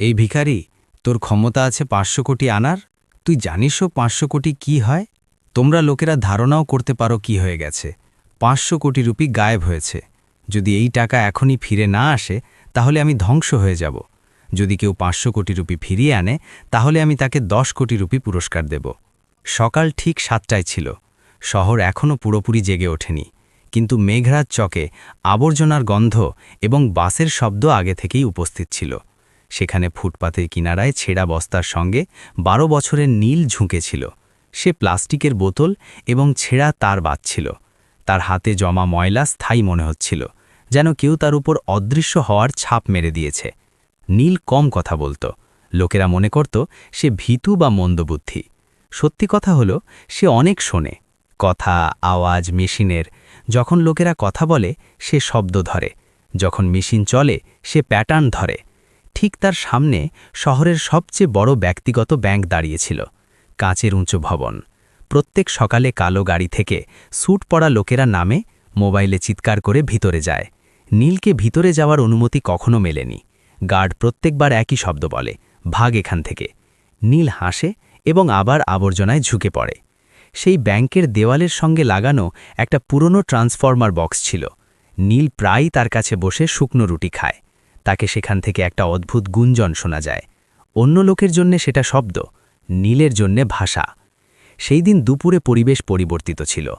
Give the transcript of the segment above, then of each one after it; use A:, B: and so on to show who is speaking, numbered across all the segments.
A: এই ভিখারি, তোর ক্ষমতা আছে পাঁচশো কোটি আনার? তুই জানিসও পাঁচশো কোটি কি হয়? তোমরা লোকেরা ধারণাও করতে পারো কি হয়ে গেছে। পাঁচশো কোটি রুপি গায়েব হয়েছে। যদি এই টাকা এখনই ফিরে না আসে, তাহলে আমি ধ্বংস হয়ে যাব। যদি কেউ পাঁচশো কোটি রুপি ফিরিয়ে আনে, তাহলে আমি তাকে দশ কোটি রুপি পুরস্কার দেব। সকাল ঠিক সাতটায় ছিল। শহর এখনও পুরোপুরি জেগে ওঠেনি। কিন্তু মেঘরাজ চকে আবর্জনার গন্ধ এবং বাসের শব্দ আগে থেকেই উপস্থিত ছিল। সেখানে ফুটপাতের কিনারায় ছেঁড়া বস্তার সঙ্গে বারো বছরের নীল ঝুঁকেছিল সে প্লাস্টিকের বোতল এবং ছেঁড়া তার বাঁচছিল তার হাতে জমা ময়লা স্থায়ী মনে হচ্ছিল, যেন কেউ তার উপর অদৃশ্য হওয়ার ছাপ মেরে দিয়েছে। নীল কম কথা বলতো। লোকেরা মনে করত সে ভীতু বা মন্দবুদ্ধি। সত্যি কথা হলো, সে অনেক শোনে। কথা, আওয়াজ, মেশিনের, যখন লোকেরা কথা বলে, সে শব্দ ধরে। যখন মেশিন চলে, সে প্যাটার্ন ধরে। ঠিক তার সামনে শহরের সবচেয়ে বড় ব্যক্তিগত ব্যাংক দাঁড়িয়েছিল, কাঁচের উঁচু ভবন। প্রত্যেক সকালে কালো গাড়ি থেকে স্যুট পরা লোকেরা নামে, মোবাইলে চিৎকার করে ভিতরে যায়। নীলকে ভিতরে যাওয়ার অনুমতি কখনো মেলেনি। গার্ড প্রত্যেকবার একই শব্দ বলে, ভাগ এখান থেকে। নীল হাসে এবং আবার আবর্জনায় ঝুঁকে পড়ে। সেই ব্যাংকের দেওয়ালের সঙ্গে লাগানো একটা পুরনো ট্রান্সফর্মার বক্স ছিল। নীল প্রায়ই তার কাছে বসে শুকনো রুটি খায়। তাকে সেখান থেকে একটা অদ্ভুত গুঞ্জন শোনা যায়। অন্য লোকের জন্যে সেটা শব্দ, নীলের জন্যে ভাষা। সেই দিন দুপুরে পরিবেশ পরিবর্তিত ছিল।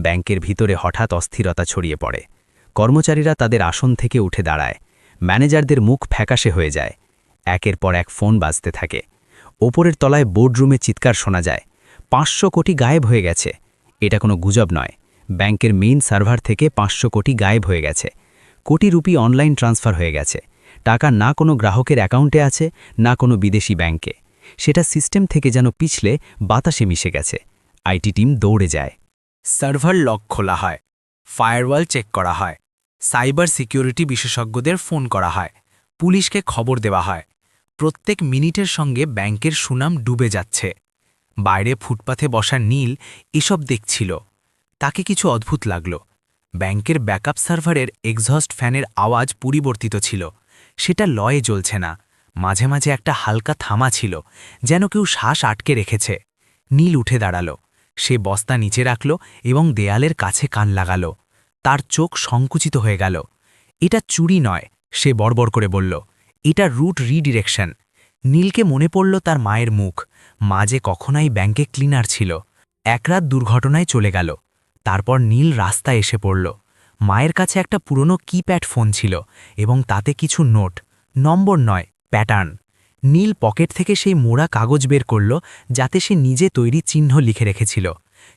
A: ব্যাংকের ভিতরে হঠাৎ অস্থিরতা ছড়িয়ে পড়ে। কর্মচারীরা তাদের আসন থেকে উঠে দাঁড়ায়। ম্যানেজারদের মুখ ফ্যাকাশে হয়ে যায়। একের পর এক ফোন বাজতে থাকে। ওপরের তলায় বোর্ডরুমে চিৎকার শোনা যায়। পাঁচশো কোটি গায়েব হয়ে গেছে। এটা কোনো গুজব নয়। ব্যাংকের মেইন সার্ভার থেকে পাঁচশো কোটি গায়েব হয়ে গেছে। কোটি রুপি অনলাইন ট্রান্সফার হয়ে গেছে। টাকা না কোনো গ্রাহকের অ্যাকাউন্টে আছে, না কোনো বিদেশি ব্যাংকে। সেটা সিস্টেম থেকে যেন পিছলে বাতাসে মিশে গেছে। আইটি টিম দৌড়ে যায়।
B: সার্ভার লক খোলা হয়। ফায়ারওয়াল চেক করা হয়। সাইবার সিকিউরিটি বিশেষজ্ঞদের ফোন করা হয়। পুলিশকে খবর দেওয়া হয়। প্রত্যেক মিনিটের সঙ্গে ব্যাংকের সুনাম ডুবে যাচ্ছে। বাইরে ফুটপাথে বসা নীল এসব দেখছিল। তাকে কিছু অদ্ভুত লাগল। ব্যাংকের ব্যাকআপ সার্ভারের এক্সহস্ট ফ্যানের আওয়াজ পরিবর্তিত ছিল। সেটা লয়ে জ্বলছে না। মাঝে মাঝে একটা হালকা থামা ছিল, যেন কেউ শ্বাস আটকে রেখেছে। নীল উঠে দাঁড়াল। সে বস্তা নিচে রাখল এবং দেয়ালের কাছে কান লাগাল। তার চোখ সংকুচিত হয়ে গেল। এটা চুরি নয়, সে বড়বড় করে বলল। এটা রুট রিডিরেকশন। নীলকে মনে পড়ল তার মায়ের মুখ। মা যে কখনাই ব্যাংকে ক্লিনার ছিল। একরাত দুর্ঘটনায় চলে গেল। তারপর নীল রাস্তায় এসে পড়ল। মায়ের কাছে একটা পুরনো কিপ্যাড ফোন ছিল এবং তাতে কিছু নোট। নম্বর নয়, প্যাটার্ন। নীল পকেট থেকে সেই মোড়া কাগজ বের করল যাতে সে নিজে তৈরি চিহ্ন লিখে রেখেছিল।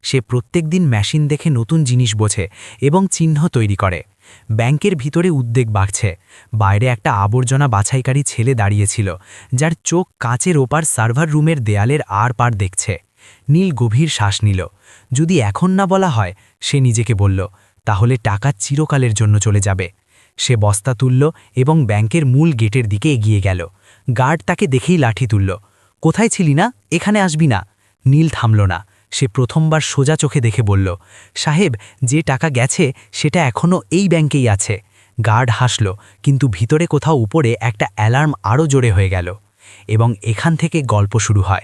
B: সে প্রত্যেক দিন মেশিন দেখে নতুন জিনিস বোঝে এবং চিহ্ন তৈরি করে। ব্যাংকের ভিতরে উদ্বেগ বাড়ছে। বাইরে একটা আবর্জনা বাছাইকারী ছেলে দাঁড়িয়েছিল, যার চোখ কাঁচের ওপার সার্ভার রুমের দেয়ালের আর পার দেখছে। নীল গভীর শ্বাস নিল। যদি এখন না বলা হয়, সে নিজেকে বলল, তাহলে টাকা চিরকালের জন্য চলে যাবে। সে বস্তা তুলল এবং ব্যাংকের মূল গেটের দিকে এগিয়ে গেল। গার্ড তাকে দেখেই লাঠি তুলল। কোথায় ছিলি না? এখানে আসবি না। নীল থামল না। সে প্রথমবার সোজা চোখে দেখে বলল, সাহেব, যে টাকা গেছে, সেটা এখনও এই ব্যাংকেই আছে। গার্ড হাসল, কিন্তু ভিতরে কোথাও উপরে একটা অ্যালার্ম আরও জোরে হয়ে গেল। এবং এখান থেকে গল্প শুরু হয়।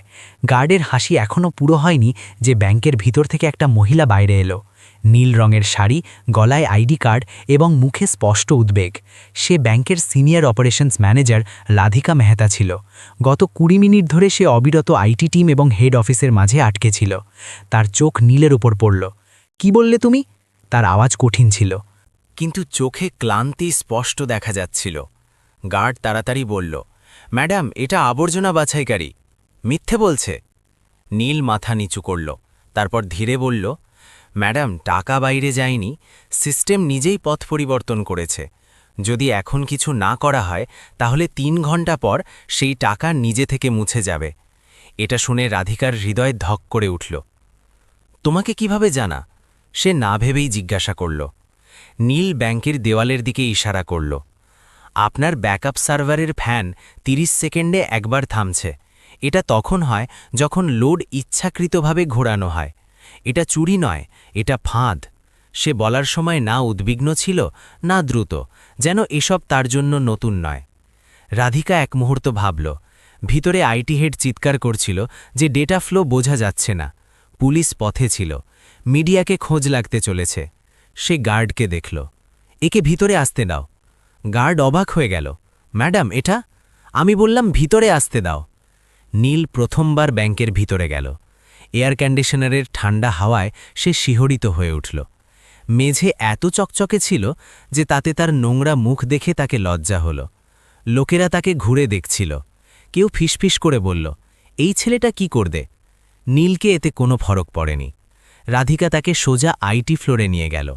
B: গার্ডের হাসি এখনও পুরো হয়নি যে ব্যাংকের ভিতর থেকে একটা মহিলা বাইরে এলো। নীল রঙের শাড়ি, গলায় আইডি কার্ড এবং মুখে স্পষ্ট উদ্বেগ। সে ব্যাংকের senior operations manager Radhika Mehta ছিল। গত কুড়ি মিনিট ধরে সে অবিরত আইটি টিম এবং হেড অফিসের মাঝে আটকে ছিল। তার চোখ নীলের উপর পড়ল। কি বললে তুমি? তার আওয়াজ কঠিন ছিল।
A: কিন্তু চোখে ক্লান্তি স্পষ্ট দেখা যাচ্ছিল। গার্ড তাড়াতাড়ি বলল ম্যাডাম, এটা আবর্জনা বাছাইকারী। মিথ্যে বলছে। নীল মাথা নিচু করল। তারপর ধীরে বলল, ম্যাডাম, টাকা বাইরে যায়নি। সিস্টেম নিজেই পথ পরিবর্তন করেছে। যদি এখন কিছু না করা হয়, তাহলে তিন ঘণ্টা পর সেই টাকা নিজে থেকে মুছে যাবে। এটা শুনে রাধিকার হৃদয় ধক করে উঠল। তোমাকে কীভাবে জানা? সে না ভেবেই জিজ্ঞাসা করল। নীল ব্যাংকের দেওয়ালের দিকে ইশারা করল। আপনার ব্যাকআপ সার্ভারের ফ্যান ৩০ সেকেন্ডে একবার থামছে। এটা তখন হয় যখন লোড ইচ্ছাকৃতভাবে ঘোরানো হয়। এটা চুরি নয়, এটা ফাঁদ। সে বলার সময় না উদ্বিগ্ন ছিল, না দ্রুত, যেন এসব তার জন্য নতুন নয়।
B: রাধিকা এক মুহূর্ত ভাবল, ভিতরে আইটি হেড চিৎকার করছিল যে ডেটা ফ্লো বোঝা যাচ্ছে না। পুলিশ পথে ছিল, মিডিয়াকে খোঁজ লাগতে চলেছে। সে গার্ডকে দেখল, একে ভিতরে আসতে দাও। গার্ড অবাক হয়ে গেল। ম্যাডাম, এটা? আমি বললাম ভিতরে আসতে দাও। নীল প্রথমবার ব্যাংকের ভিতরে গেল। এয়ার কন্ডিশনারের ঠান্ডা হাওয়ায় সে শিহরিত হয়ে উঠল। মেঝে এত চকচকে ছিল যে তাতে তার নোংরা মুখ দেখে তাকে লজ্জা হল। লোকেরা তাকে ঘুরে দেখছিল। কেউ ফিসফিস করে বলল, এই ছেলেটা কি করবে? নীলকে এতে কোনো ফরক পড়েনি। রাধিকা তাকে সোজা আইটি ফ্লোরে নিয়ে গেল।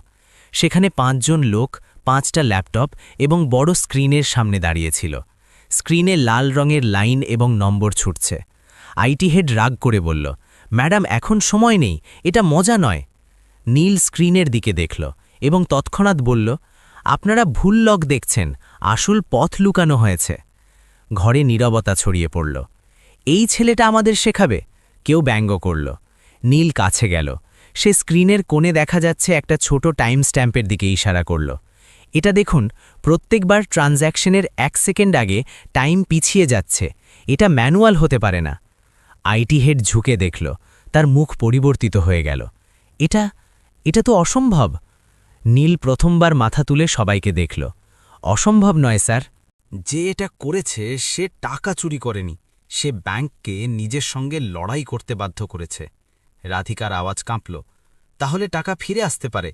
B: সেখানে পাঁচজন লোক পাঁচটা ল্যাপটপ এবং বড় স্ক্রিনের সামনে দাঁড়িয়েছিল। স্ক্রিনে লাল রঙের লাইন এবং নম্বর ছুটছে। আইটি হেড রাগ করে বলল, ম্যাডাম, এখন সময় নেই, এটা মজা নয়। নীল স্ক্রিনের দিকে দেখল এবং তৎক্ষণাৎ বলল, আপনারা ভুল লক দেখছেন, আসল পথ লুকানো হয়েছে। ঘরে নীরবতা ছড়িয়ে পড়ল, এই ছেলেটা আমাদের শেখাবে? কেউ ব্যঙ্গ করল, নীল কাছে গেল, সে স্ক্রিনের কোণে দেখা যাচ্ছে একটা ছোট টাইম স্ট্যাম্পের দিকে ইশারা করল। এটা দেখুন, প্রত্যেকবার ট্রানজ্যাকশনের এক সেকেন্ড আগে টাইম পিছিয়ে যাচ্ছে। এটা ম্যানুয়াল হতে পারে না। আইটি হেড ঝুঁকে দেখল, তার মুখ পরিবর্তিত হয়ে গেল। এটা এটা তো অসম্ভব। নীল প্রথমবার মাথা তুলে সবাইকে দেখল। অসম্ভব নয়, স্যার।
A: যে এটা করেছে, সে টাকা চুরি করেনি। সে ব্যাংককে নিজের সঙ্গে লড়াই করতে বাধ্য করেছে। রাধিকার আওয়াজ কাঁপল। তাহলে টাকা ফিরে আসতে পারে।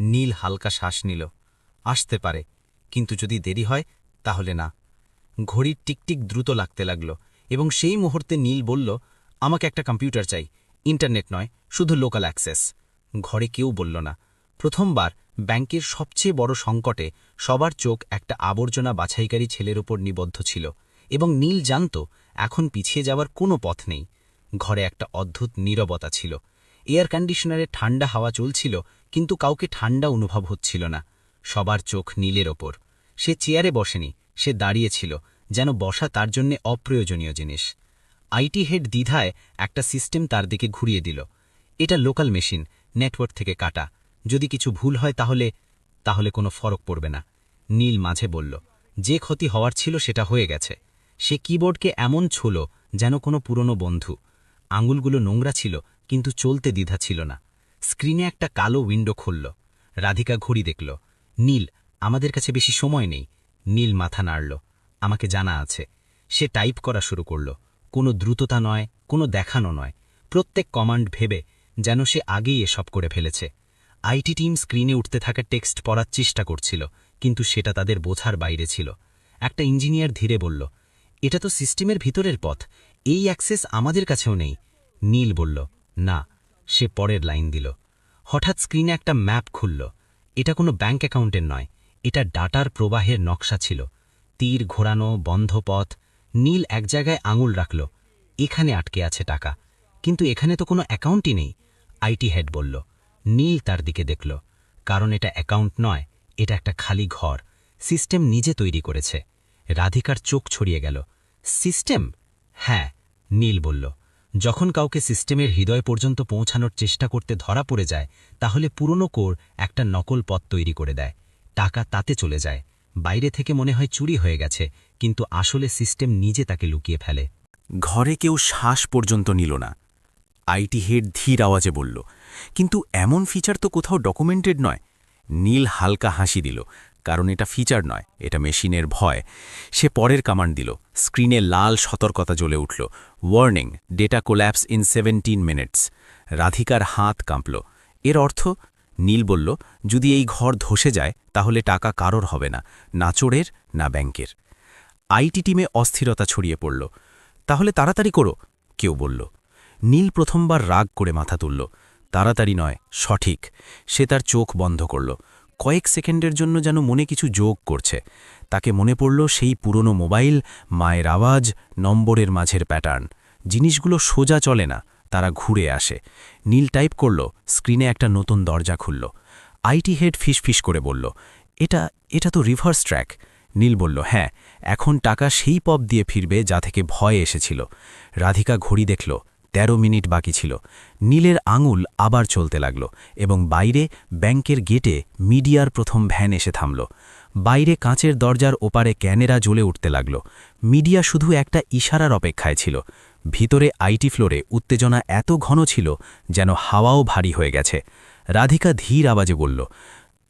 A: নীল হালকা শ্বাস নিল। আসতে পারে, কিন্তু যদি দেরি হয়, তাহলে না। ঘড়ির টিকটিক দ্রুত লাগতে লাগল, এবং সেই মুহূর্তে নীল বলল, আমাকে একটা কম্পিউটার চাই। ইন্টারনেট নয়, শুধু লোকাল অ্যাক্সেস। ঘরে কেউ বলল না। প্রথমবার ব্যাংকের সবচেয়ে বড় সংকটে সবার চোখ একটা আবর্জনা বাছাইকারী ছেলের ওপর নিবদ্ধ ছিল, এবং নীল জানত এখন পিছিয়ে যাওয়ার কোনো পথ নেই। ঘরে একটা অদ্ভুত নীরবতা ছিল। এয়ার কন্ডিশনারে ঠান্ডা হাওয়া চলছিল, কিন্তু কাউকে ঠান্ডা অনুভব হচ্ছিল না। সবার চোখ নীলের ওপর। সে চেয়ারে বসেনি, সে দাঁড়িয়েছিল যেন বসা তার জন্যে অপ্রয়োজনীয় জিনিস। আইটি হেড দ্বিধায় একটা সিস্টেম তার দিকে ঘুরিয়ে দিল। এটা লোকাল মেশিন, নেটওয়ার্ক থেকে কাটা। যদি কিছু ভুল হয় তাহলে তাহলে কোনো ফরক পড়বে না। নীল মাঝে বলল, যে ক্ষতি হওয়ার ছিল সেটা হয়ে গেছে। সে কিবোর্ডকে এমন ছুল যেন কোনো পুরনো বন্ধু। আঙুলগুলো নোংরা ছিল, কিন্তু চলতে দ্বিধা ছিল না। স্ক্রিনে একটা কালো উইন্ডো খুলল। রাধিকা ঘড়ি দেখল। নীল, আমাদের কাছে বেশি সময় নেই। নীল মাথা নাড়ল। আমাকে জানা আছে। সে টাইপ করা শুরু করল। কোনো দ্রুততা নয়, কোনো দেখানো নয়। প্রত্যেক কমান্ড ভেবে যেন সে আগেই এসব করে ফেলেছে। আইটি টিম স্ক্রিনে উঠতে থাকা টেক্সট পড়ার চেষ্টা করছিল, কিন্তু সেটা তাদের বোঝার বাইরে ছিল। একটা ইঞ্জিনিয়ার ধীরে বলল, এটা তো সিস্টেমের ভিতরের পথ। এই অ্যাক্সেস আমাদের কাছেও নেই। নীল বলল, না। সে পরের লাইন দিল। হঠাৎ স্ক্রিনে একটা ম্যাপ খুলল। এটা কোনো ব্যাঙ্ক অ্যাকাউন্টের নয়। এটা ডাটার প্রবাহের নকশা ছিল। তীর ঘোরানো, বন্ধ পথ, নীল এক জায়গায় আঙুল রাখল। এখানে আটকে আছে টাকা। কিন্তু এখানে তো কোনো অ্যাকাউন্টই নেই আইটি হেড বলল। নীল তার দিকে দেখল। কারণ এটা অ্যাকাউন্ট নয়, এটা একটা খালি ঘর। সিস্টেম নিজে তৈরি করেছে। রাধিকার চোখ ছড়িয়ে গেল। সিস্টেম? হ্যাঁ নীল বলল। যখন কাউকে সিস্টেমের হৃদয় পর্যন্ত পৌঁছানোর চেষ্টা করতে ধরা পড়ে যায়, তাহলে পুরনো কোর একটা নকল পথ তৈরি করে দেয়। টাকা তাতে চলে যায়। বাইরে থেকে মনে হয় চুরি হয়ে গেছে, কিন্তু আসলে সিস্টেম নিজে তাকে লুকিয়ে ফেলে।
C: ঘরে কেউ শ্বাস পর্যন্ত নিল না। আইটি হেড ধীর আওয়াজে বলল, কিন্তু এমন ফিচার তো কোথাও ডকুমেন্টেড নয়। নীল হালকা হাসি দিল কারণ এটা ফিচার নয়, এটা মেশিনের ভয়। সে পরের কামান্ড দিল। স্ক্রিনে লাল সতর্কতা জ্বলে উঠল। Warning data collapse in seventeen minutes রাধিকার হাত কাঁপল। এর অর্থ? নীল বলল, যদি এই ঘর ধসে যায়, তাহলে টাকা কারোর হবে না না চোরের, না ব্যাংকের। আইটি টিমে অস্থিরতা ছড়িয়ে পড়ল। তাহলে তাড়াতাড়ি করো, কেউ বলল। নীল প্রথমবার রাগ করে মাথা তুলল। তাড়াতাড়ি নয়, সঠিক। সে তার চোখ বন্ধ করল। কয়েক সেকেন্ডের জন্য যেন মনে কিছু যোগ করছে। তাকে মনে পড়ল সেই পুরনো মোবাইল, মায়ের আওয়াজ, নম্বরের মাঝের প্যাটার্ন। জিনিসগুলো সোজা চলে না, তারা ঘুরে আসে। নীল টাইপ করল, স্ক্রিনে একটা নতুন দরজা খুলল। আইটি হেড ফিসফিস করে বলল, এটা এটা তো রিভার্স ট্র্যাক। নীল বলল হ্যাঁ এখন টাকা সেই পপ দিয়ে ফিরবে যা থেকে ভয় এসেছিল। রাধিকা ঘড়ি দেখল ১৩ মিনিট বাকি ছিল। নীলের আঙুল আবার চলতে লাগল এবং বাইরে ব্যাংকের গেটে মিডিয়ার প্রথম ভ্যান এসে থামল। বাইরে কাঁচের দরজার ওপারে ক্যানেরা জ্বলে উঠতে লাগল। মিডিয়া শুধু একটা ইশারার অপেক্ষায় ছিল। ভিতরে আইটি ফ্লোরে উত্তেজনা এত ঘন ছিল যেন হাওয়াও ভারী হয়ে গেছে। রাধিকা ধীর আওয়াজে বলল,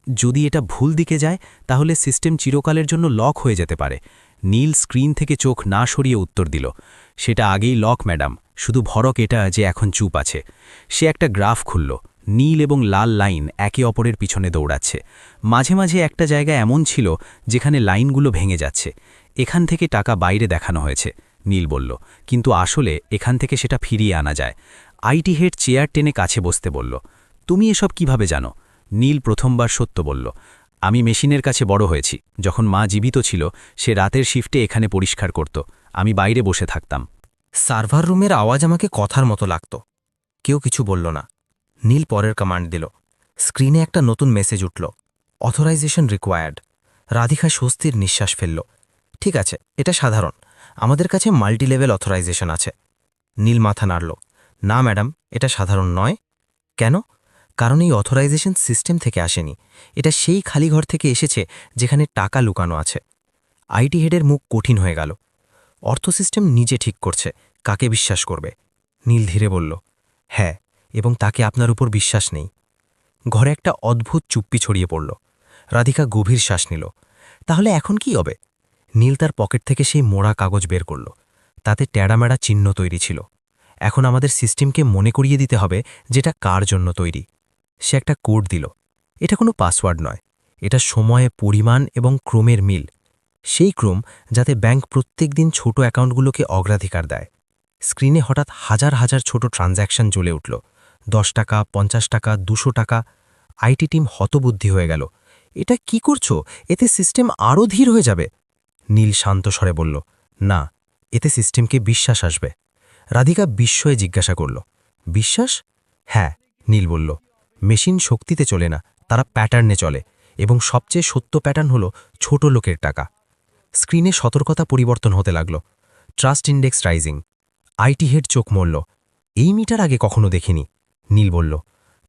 C: যদি এটা ভুল দিকে যায়, তাহলে সিস্টেম চিরকালের জন্য লক হয়ে যেতে পারে। নীল স্ক্রিন থেকে চোখ না সরিয়ে উত্তর দিল সেটা আগেই লক, ম্যাডাম। শুধু ভরক এটা যে এখন চুপ আছে। সে একটা গ্রাফ খুলল। নীল এবং লাল লাইন একে অপরের পিছনে দৌড়াচ্ছে। মাঝে মাঝে একটা জায়গা এমন ছিল যেখানে লাইনগুলো ভেঙে যাচ্ছে। এখান থেকে টাকা বাইরে দেখানো হয়েছে, নীল বলল। কিন্তু আসলে এখান থেকে সেটা ফিরিয়ে আনা যায়। আইটি হেড চেয়ার টেনে কাছে বসতে বলল, তুমি এসব কীভাবে জানো? নীল প্রথমবার সত্য বলল, আমি মেশিনের কাছে বড় হয়েছি। যখন মা জীবিত ছিল, সে রাতের শিফটে এখানে পরিষ্কার করত। আমি বাইরে বসে থাকতাম।
D: সার্ভার রুমের আওয়াজ আমাকে কথার মতো লাগত। কেউ কিছু বলল না। নীল পরের কমান্ড দিল। স্ক্রিনে একটা নতুন মেসেজ উঠল। Authorisation required. রাধিকা স্বস্তির নিঃশ্বাস ফেলল। ঠিক আছে, এটা সাধারণ। আমাদের কাছে মাল্টি লেভেল অথরাইজেশন আছে। নীল মাথা নাড়ল। না, ম্যাডাম, এটা সাধারণ নয়। কেন? কারণ এই অথরাইজেশন সিস্টেম থেকে আসেনি। এটা সেই খালি ঘর থেকে এসেছে যেখানে টাকা লুকানো আছে। আইটি হেডের মুখ কঠিন হয়ে গেল। অর্থ সিস্টেম নিজে ঠিক করছে, কাকে বিশ্বাস করবে? নীল ধীরে বলল হ্যাঁ এবং তাকে আপনার উপর বিশ্বাস নেই। ঘরে একটা অদ্ভুত চুপ্পি ছড়িয়ে পড়ল। রাধিকা গভীর শ্বাস নিল, তাহলে এখন কি হবে? নীল তার পকেট থেকে সেই মোড়া কাগজ বের করল। তাতে ট্যাড়ামেড়া চিহ্ন তৈরি ছিল। এখন আমাদের সিস্টেমকে মনে করিয়ে দিতে হবে যেটা কার জন্য তৈরি। সে একটা কোড দিল। এটা কোনো পাসওয়ার্ড নয়। এটা সময়ে পরিমাণ এবং ক্রমের মিল। সেই ক্রম যাতে ব্যাংক প্রত্যেক দিন ছোট অ্যাকাউন্টগুলোকে অগ্রাধিকার দেয়। স্ক্রিনে হঠাৎ হাজার হাজার ছোট ট্রানজ্যাকশন জ্বলে উঠল। দশ টাকা, পঞ্চাশ টাকা, দুশো টাকা। আইটি টিম হতবুদ্ধি হয়ে গেল। এটা কি করছ? এতে সিস্টেম আরও ধীর হয়ে যাবে? নীল শান্ত স্বরে বলল, না, এতে সিস্টেমকে বিশ্বাস আসবে। রাধিকা বিস্ময়ে জিজ্ঞাসা করল, বিশ্বাস? হ্যাঁ নীল বলল, মেশিন শক্তিতে চলে না, তারা প্যাটার্নে চলে এবং সবচেয়ে সত্য প্যাটার্ন হল ছোট লোকের টাকা। স্ক্রিনে সতর্কতা পরিবর্তন হতে লাগল। Trust index rising. IT head চোখ মরল এই মিটার আগে কখনো দেখিনি, নীল বলল।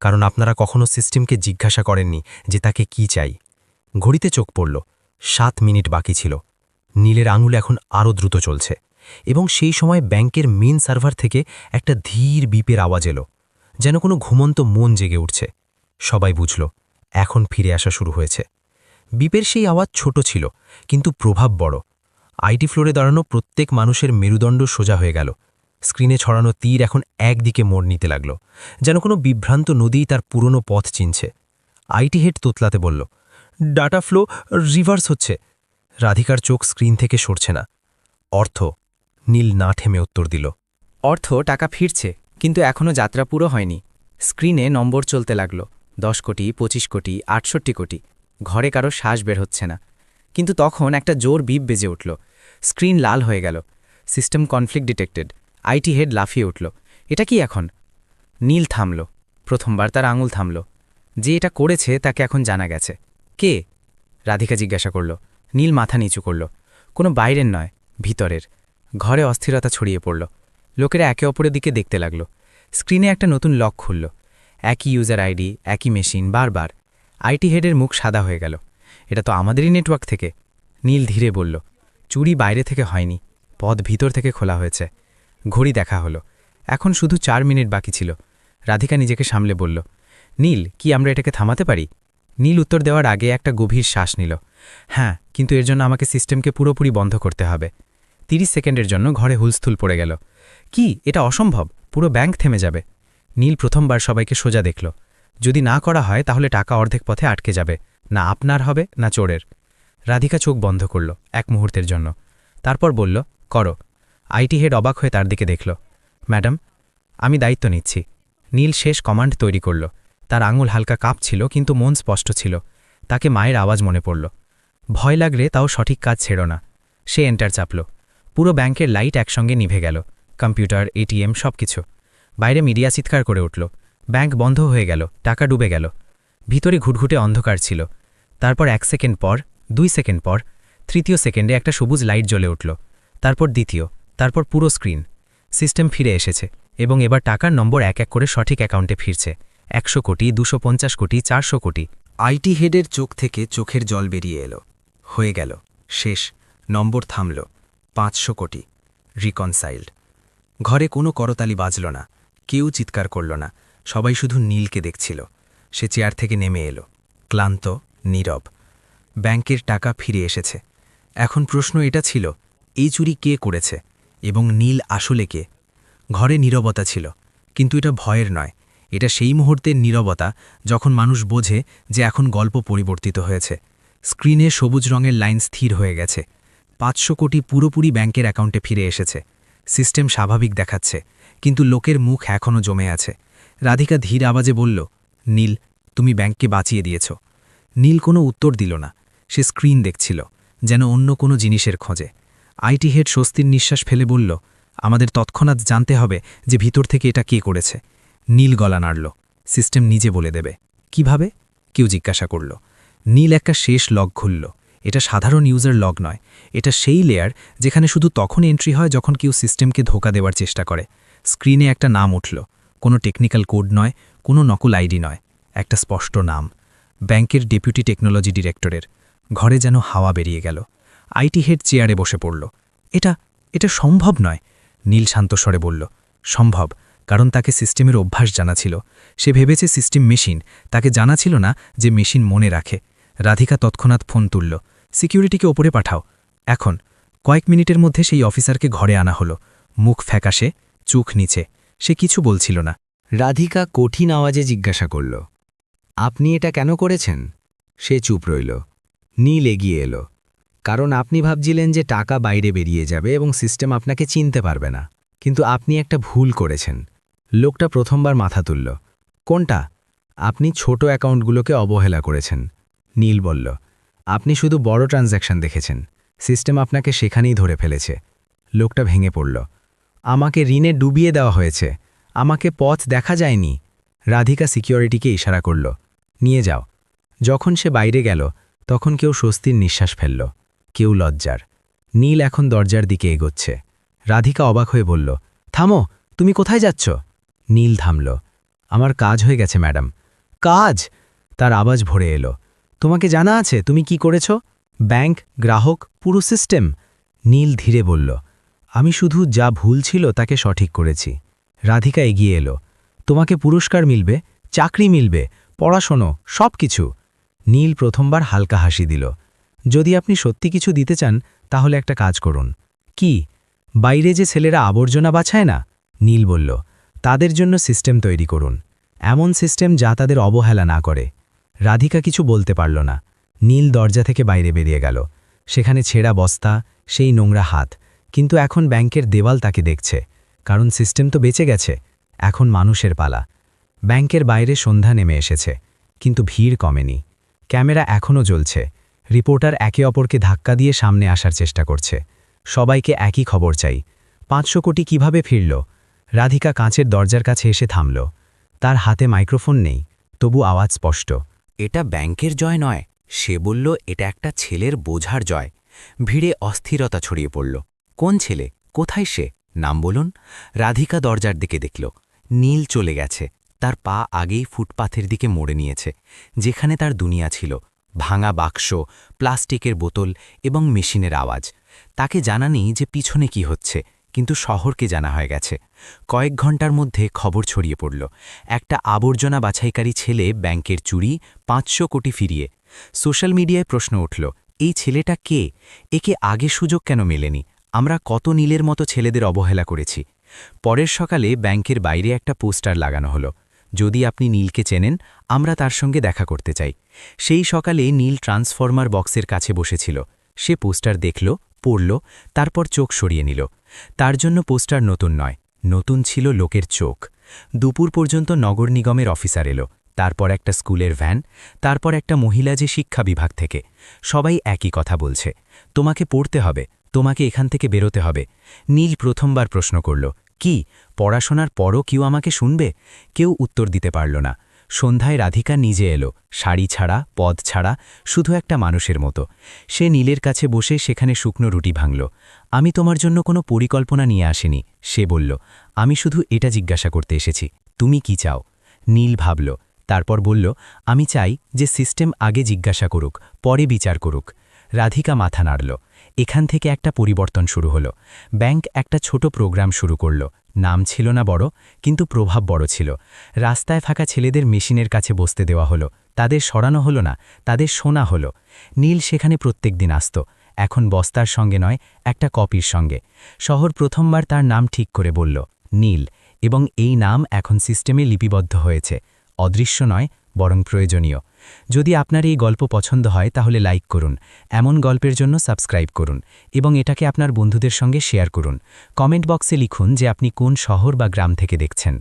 D: কারণ আপনারা কখনো সিস্টেমকে জিজ্ঞাসা করেননি যে তাকে কি চাই। ঘড়িতে চোখ পড়ল। সাত মিনিট বাকি ছিল। নীলের আঙুল এখন আরও দ্রুত চলছে। এবং সেই সময় ব্যাংকের মেন সার্ভার থেকে একটা ধীর বিপের আওয়াজ এলো, যেন কোনো ঘুমন্ত মন জেগে উঠছে। সবাই বুঝল, এখন ফিরে আসা শুরু হয়েছে। বিপের সেই আওয়াজ ছোট ছিল, কিন্তু প্রভাব বড়। আইটি ফ্লোরে দাঁড়ানো প্রত্যেক মানুষের মেরুদণ্ড সোজা হয়ে গেল। স্ক্রিনে ছড়ানো তীর এখন একদিকে মোড় নিতে লাগল, যেন কোনো বিভ্রান্ত নদী তার পুরনো পথ চিনছে। আইটি হেড তোতলাতে বলল, ডাটা ফ্লো রিভার্স হচ্ছে। রাধিকার চোখ স্ক্রিন থেকে সরছে না। অর্থ। নীল না ঠেমে উত্তর দিল,
B: অর্থ, টাকা ফিরছে, কিন্তু এখনও যাত্রা পুরো হয়নি। স্ক্রিনে নম্বর চলতে লাগল, দশ কোটি, পঁচিশ কোটি, আটষট্টি কোটি। ঘরে কারও শ্বাস বের হচ্ছে না। কিন্তু তখন একটা জোর বিপ বেজে উঠল। স্ক্রিন লাল হয়ে গেল। System conflict detected. IT head লাফিয়ে উঠল। এটা কি এখন? নীল থামল। প্রথমবার তার আঙুল থামল। যে এটা করেছে তাকে এখন জানা গেছে। কে? রাধিকা জিজ্ঞাসা করল। নীল মাথা নিচু করল। কোনো বাইরের নয়, ভিতরের। ঘরে অস্থিরতা ছড়িয়ে পড়ল। লোকেরা একে অপরের দিকে দেখতে লাগল। স্ক্রিনে একটা নতুন লক খুলল। একই ইউজার আইডি, একই মেশিন, বারবার। আইটি হেডের মুখ সাদা হয়ে গেল। এটা তো আমাদেরই নেটওয়ার্ক থেকে, নীল ধীরে বলল। চুরি বাইরে থেকে হয়নি, পথ ভিতর থেকে খোলা হয়েছে। ঘড়ি দেখা হলো। এখন শুধু চার মিনিট বাকি ছিল। রাধিকা নিজেকে সামলে বলল, নীল, কি আমরা এটাকে থামাতে পারি? নীল উত্তর দেওয়ার আগে একটা গভীর শ্বাস নিল। হ্যাঁ কিন্তু এর জন্য আমাকে সিস্টেমকে পুরোপুরি বন্ধ করতে হবে। তিরিশ সেকেন্ডের জন্য ঘরে হুলস্থুল পড়ে গেল। কি, এটা অসম্ভব? পুরো ব্যাংক থেমে যাবে। নীল প্রথমবার সবাইকে সোজা দেখল। যদি না করা হয়, তাহলে টাকা অর্ধেক পথে আটকে যাবে। না আপনার হবে, না চোরের। রাধিকা চোখ বন্ধ করল এক মুহূর্তের জন্য। তারপর বলল, করো। আইটি হেড অবাক হয়ে তার দিকে দেখল। ম্যাডাম, আমি দায়িত্ব নিচ্ছি। নীল শেষ কমান্ড তৈরি করল। তার আঙুল হালকা কাঁপছিল, কিন্তু মন স্পষ্ট ছিল। তাকে মায়ের আওয়াজ মনে পড়ল। ভয় লাগলে তাও সঠিক কাজ ছেড় না। সে এন্টার চাপল। পুরো ব্যাংকের লাইট একসঙ্গে নিভে গেল। কম্পিউটার এটিএম সব কিছু বাইরে মিডিয়া চিৎকার করে উঠল। ব্যাংক বন্ধ হয়ে গেল, টাকা ডুবে গেল। ভিতরে ঘুটঘুটে অন্ধকার ছিল। তারপর এক সেকেন্ড পর, দুই সেকেন্ড পর, তৃতীয় সেকেন্ডে একটা সবুজ লাইট জ্বলে উঠল। তারপর দ্বিতীয়, তারপর পুরো স্ক্রিন। সিস্টেম ফিরে এসেছে এবং এবার টাকার নম্বর এক এক করে সঠিক অ্যাকাউন্টে ফিরছে। একশো কোটি, দুশো কোটি, চারশো কোটি।
A: আইটি হেডের চোখ থেকে চোখের জল বেরিয়ে এলো। হয়ে গেল। শেষ। নম্বর থামল। পাঁচশো কোটি। রিকনসাইল্ড। ঘরে কোনো করতালি বাজল না। কেউ চিৎকার করল না। সবাই শুধু নীলকে দেখছিল। সে চেয়ার থেকে নেমে এলো। ক্লান্ত, নীরব। ব্যাংকের টাকা ফিরে এসেছে। এখন প্রশ্ন এটা ছিল, এই চুরি কে করেছে? এবং নীল আসলে কে? ঘরে নীরবতা ছিল, কিন্তু এটা ভয়ের নয়। এটা সেই মুহূর্তের নীরবতা যখন মানুষ বোঝে যে এখন গল্প পরিবর্তিত হয়েছে। স্ক্রিনে সবুজ রঙের লাইন স্থির হয়ে গেছে। পাঁচশো কোটি পুরোপুরি ব্যাংকের অ্যাকাউন্টে ফিরে এসেছে। সিস্টেম স্বাভাবিক দেখাচ্ছে, কিন্তু লোকের মুখ এখনও জমে আছে। রাধিকা ধীর আওয়াজে বলল, নীল, তুমি ব্যাংককে বাঁচিয়ে দিয়েছ। নীল কোনো উত্তর দিল না। সে স্ক্রিন দেখছিল, যেন অন্য কোনো জিনিসের খোঁজে। আইটি হেড স্বস্তির নিঃশ্বাস ফেলে বলল, আমাদের তৎক্ষণাৎ জানতে হবে যে ভিতর থেকে এটা কে করেছে। নীল গলা নাড়ল, সিস্টেম নিজে বলে দেবে। কীভাবে? কেউ জিজ্ঞাসা করল। নীল একটা শেষ লগ খুলল। এটা সাধারণ ইউজার লগ নয়। এটা সেই লেয়ার যেখানে শুধু তখন এন্ট্রি হয় যখন কেউ সিস্টেমকে ধোকা দেওয়ার চেষ্টা করে। স্ক্রিনে একটা নাম উঠল কোনো টেকনিক্যাল কোড নয়, কোনো নকল আইডি নয়, একটা স্পষ্ট নাম। ব্যাংকের ডেপুটি টেকনোলজি ডিরেক্টরের, ঘরে যেন হাওয়া বেরিয়ে গেল। আইটি হেড চেয়ারে বসে পড়ল। এটা এটা সম্ভব নয়, নীল শান্তস্বরে বলল। সম্ভব, কারণ তাকে সিস্টেমের অভ্যাস জানা ছিল। সে ভেবেছে সিস্টেম মেশিন, তাকে জানা ছিল না যে মেশিন মনে রাখে। রাধিকা তৎক্ষণাৎ ফোন তুলল। সিকিউরিটিকে ওপরে পাঠাও। এখন, কয়েক মিনিটের মধ্যে সেই অফিসারকে ঘরে আনা হলো। মুখ ফ্যাকাশে, চুখ নিচে। সে কিছু বলছিল না।
B: রাধিকা কঠিন আওয়াজে জিজ্ঞাসা করল, আপনি এটা কেন করেছেন? সে চুপ রইল, নীল এগিয়ে এলো, কারণ আপনি ভাবছিলেন যে টাকা বাইরে বেরিয়ে যাবে এবং সিস্টেম আপনাকে চিনতে পারবে না। কিন্তু আপনি একটা ভুল করেছেন। লোকটা প্রথমবার মাথা তুলল, কোনটা? আপনি ছোট অ্যাকাউন্টগুলোকে অবহেলা করেছেন। নীল বলল, আপনি শুধু বড় ট্রানজ্যাকশন দেখেছেন। সিস্টেম আপনাকে সেখানেই ধরে ফেলেছে। লোকটা ভেঙে পড়ল আমাকে ঋণে ডুবিয়ে দেওয়া হয়েছে। আমাকে পথ দেখা যায়নি। রাধিকা সিকিউরিটিকে ইশারা করল। নিয়ে যাও। যখন সে বাইরে গেল, তখন কেউ স্বস্তির নিঃশ্বাস ফেলল। কেউ লজ্জার। নীল এখন দরজার দিকে এগোচ্ছে। রাধিকা অবাক হয়ে বলল, থামো, তুমি কোথায় যাচ্ছ? নীল থামল, আমার কাজ হয়ে গেছে, ম্যাডাম। কাজ? তার আওয়াজ ভরে এলো। তোমাকে জানা আছে, তুমি কি করেছ? ব্যাংক, গ্রাহক, পুরো সিস্টেম। নীল ধীরে বলল আমি শুধু যা ভুল ছিল তাকে সঠিক করেছি। রাধিকা এগিয়ে এলো। তোমাকে পুরস্কার মিলবে, চাকরি মিলবে, পড়াশোনো সব কিছু নীল প্রথমবার হালকা হাসি দিল। যদি আপনি সত্যি কিছু দিতে চান, তাহলে একটা কাজ করুন। কি? বাইরে যে ছেলেরা আবর্জনা বাছায় না? নীল বলল, তাদের জন্য সিস্টেম তৈরি করুন। এমন সিস্টেম যা তাদের অবহেলা না করে। রাধিকা কিছু বলতে পারল না। নীল দরজা থেকে বাইরে বেরিয়ে গেল। সেখানে ছেঁড়া বস্তা, সেই নোংরা হাত। কিন্তু এখন ব্যাংকের দেওয়াল তাকে দেখছে, কারণ সিস্টেম তো বেঁচে গেছে, এখন মানুষের পালা। ব্যাংকের বাইরে সন্ধ্যা নেমে এসেছে, কিন্তু ভিড় কমেনি। ক্যামেরা এখনও জ্বলছে, রিপোর্টার একে অপরকে ধাক্কা দিয়ে সামনে আসার চেষ্টা করছে। সবাইকে একই খবর চাই, পাঁচশো কোটি কীভাবে ফিরল? রাধিকা কাঁচের দরজার কাছে এসে থামল। তার হাতে মাইক্রোফোন নেই, তবু আওয়াজ স্পষ্ট।
C: এটা ব্যাংকের জয় নয়, সে বলল এটা একটা ছেলের বোঝার জয়। ভিড়ে অস্থিরতা ছড়িয়ে পড়ল। কোন ছেলে? কোথায় সে? নাম বলুন। রাধিকা দরজার দিকে দেখল। নীল চলে গেছে। তার পা আগেই ফুটপাথের দিকে মোড়ে নিয়েছে, যেখানে তার দুনিয়া ছিল। ভাঙা বাক্স, প্লাস্টিকের বোতল এবং মেশিনের আওয়াজ। তাকে জানা নেই যে পিছনে কি হচ্ছে, কিন্তু শহরকে জানা হয়ে গেছে। কয়েক ঘণ্টার মধ্যে খবর ছড়িয়ে পড়ল। একটা আবর্জনা বাছাইকারী ছেলে ব্যাংকের চুরি, পাঁচশো কোটি ফিরিয়ে। সোশ্যাল মিডিয়ায় প্রশ্ন উঠল, এই ছেলেটা কে? একে আগে সুযোগ কেন মেলেনি? আমরা কত নীলের মতো ছেলেদের অবহেলা করেছি। পরের সকালে ব্যাংকের বাইরে একটা পোস্টার লাগানো হলো। যদি আপনি নীলকে চেনেন, আমরা তার সঙ্গে দেখা করতে চাই। সেই সকালে নীল ট্রান্সফর্মার বক্সের কাছে বসেছিল। সে পোস্টার দেখল, পড়ল, তারপর চোখ সরিয়ে নিল। তার জন্য পোস্টার নতুন নয়, নতুন ছিল লোকের চোখ। দুপুর পর্যন্ত নগর নিগমের অফিসার এলো। তারপর একটা স্কুলের ভ্যান, তারপর একটা মহিলা যে শিক্ষা বিভাগ থেকে। সবাই একই কথা বলছে। তোমাকে পড়তে হবে। তোমাকে এখান থেকে বেরোতে হবে। নীল প্রথমবার প্রশ্ন করল, কি? পড়াশোনার পরও কেউ আমাকে শুনবে? কেউ উত্তর দিতে পারল না। সন্ধ্যায় রাধিকা নিজে এলো, শাড়ি ছাড়া, পদ ছাড়া, শুধু একটা মানুষের মতো। সে নীলের কাছে বসে সেখানে শুকনো রুটি ভাঙল। আমি তোমার জন্য কোনো পরিকল্পনা নিয়ে আসিনি সে বলল। আমি শুধু এটা জিজ্ঞাসা করতে এসেছি, তুমি কি চাও? নীল ভাবল, তারপর বলল, আমি চাই যে সিস্টেম আগে জিজ্ঞাসা করুক, পরে বিচার করুক।
A: রাধিকা মাথা নাড়ল। এখান থেকে একটা পরিবর্তন শুরু হলো। ব্যাংক একটা ছোট প্রোগ্রাম শুরু করল। নাম ছিল না বড়, কিন্তু প্রভাব বড় ছিল। রাস্তায় ফাঁকা ছেলেদের মেশিনের কাছে বসতে দেওয়া হলো। তাদের সরানো হলো না, তাদের শোনা হলো। নীল সেখানে প্রত্যেক দিন আসত। এখন বস্তার সঙ্গে নয়, একটা কপির সঙ্গে। শহর প্রথমবার তার নাম ঠিক করে বলল, নীল। এবং এই নাম এখন সিস্টেমে লিপিবদ্ধ হয়েছে। অদৃশ্য নয় বরং প্রয়োজনীয়। যদি আপনার এই গল্প পছন্দ হয়, তাহলে লাইক করুন। এমন গল্পের জন্য সাবস্ক্রাইব করুন এবং এটাকে আপনার বন্ধুদের সঙ্গে শেয়ার করুন। কমেন্ট বক্সে লিখুন যে আপনি কোন শহর বা গ্রাম থেকে দেখছেন।